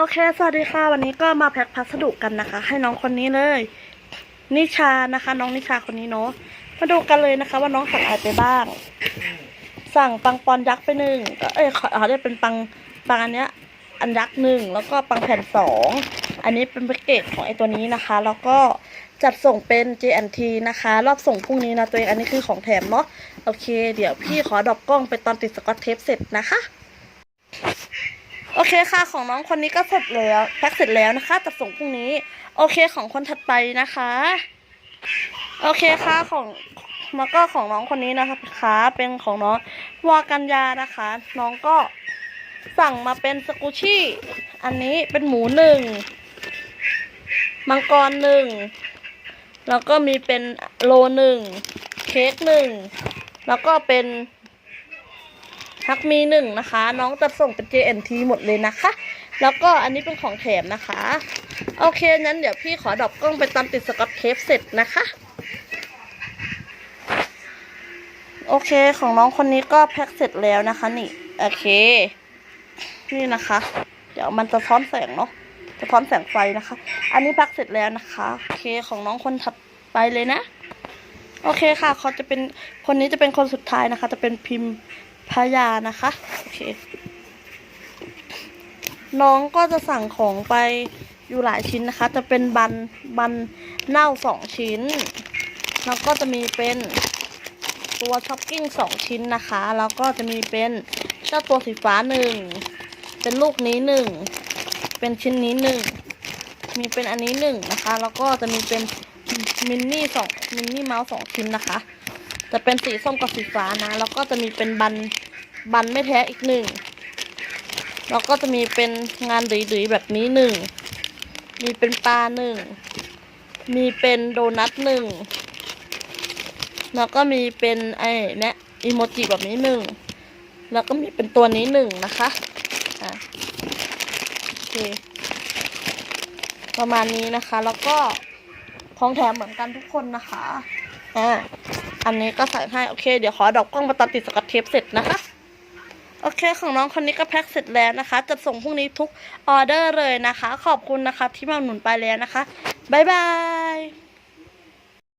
โอเค สวัสดีค่ะ วันนี้ก็มาแพ็คพัสดุกันนะคะ ให้น้องคนนี้เลย นิชานะคะ น้องนิชาคนนี้เนาะ มาดูกันเลยนะคะ ว่าน้องสั่งอะไรไปบ้าง สั่งปังปอนยักษ์ไปหนึ่งก็เอ้ยขอเขาได้เป็นปังปังอันเนี้ย อันยักษ์หนึ่งแล้วก็ปังแผ่นสอง อันนี้เป็นแพ็กเกจของไอตัวนี้นะคะ แล้วก็จัดส่งเป็น JNT นะคะ รอบส่งพรุ่งนี้นะตัวเอง อันนี้คือของแถมเนาะ โอเค เดี๋ยวพี่ขอดอปกล้องไปตอนติดสกอตเทปเสร็จนะคะ โอเคค่ะของน้องคนนี้ก็เสร็จแล้วแพ็คเสร็จแล้วนะคะจะส่งพรุ่งนี้ โอเคของคนถัดไปนะคะ โอเคค่ะของแล้วก็ของน้องคนนี้นะคะเป็นของน้องวากัญญานะคะ น้องก็สั่งมาเป็นสกูชี่ อันนี้เป็นหมูหนึ่งมังกรหนึ่งแล้วก็มีเป็นโลหนึ่งเค้กหนึ่งแล้วก็เป็น ฮักมีหนึ่งนะคะ น้องจะส่งเป็น JNT หมดเลยนะคะ แล้วก็อันนี้เป็นของแถมนะคะ โอเคงั้นเดี๋ยวพี่ขอดรอปกล้องไปตามติดสกอตเทปเสร็จนะคะ โอเคของน้องคนนี้ก็แพ็คเสร็จแล้วนะคะนี่ โอเค นี่นะคะ เดี๋ยวมันจะท้อนแสงเนาะจะท้อนแสงไฟนะคะ อันนี้แพ็คเสร็จแล้วนะคะ โอเคของน้องคนถัดไปเลยนะ โอเคค่ะเขาจะเป็นคนนี้จะเป็นคนสุดท้ายนะคะ จะเป็นพิมพ์ พยานะคะโอเคน้องก็จะสั่งของไปอยู่หลายชิ้นนะคะ จะเป็นบันบันเน่าสองชิ้น แล้วก็จะมีเป็นตัวช็อปกิ้งสองชิ้นนะคะ แล้วก็จะมีเป็นเจ้าตัวสีฟ้าหนึ่งเป็นลูกนี้หนึ่งเป็นชิ้นนี้หนึ่งมีเป็นอันนี้หนึ่งนะคะ แล้วก็จะมีเป็นมินนี่สองมินนี่เมาส์สองชิ้นนะคะ จะเป็นสีส้มกับสีฟ้านะ แล้วก็จะมีเป็นบันบันไม่แท้อีกหนึ่งแล้วก็จะมีเป็นงานดืยๆแบบนี้หนึ่ง มีเป็นปลาหนึ่ง มีเป็นโดนัทหนึ่ง แล้วก็มีเป็นไอ้เนี่ยอีโมจิแบบนี้หนึ่ง แล้วก็มีเป็นตัวนี้หนึ่งนะคะ อะโอเคประมาณนี้นะคะ แล้วก็ของแถมเหมือนกันทุกคนนะคะ อ่าอันนี้ก็ใส่ให้โอเค เดี๋ยวขอดอกกล้องมาตัดติดสกัดเทปเสร็จนะคะ โอเคของน้องคนนี้ก็แพ็คเสร็จแล้วนะคะ จะส่งพรุ่งนี้ทุกออเดอร์เลยนะคะ ขอบคุณนะคะที่มาหนุนไปแล้วนะคะบ๊ายบาย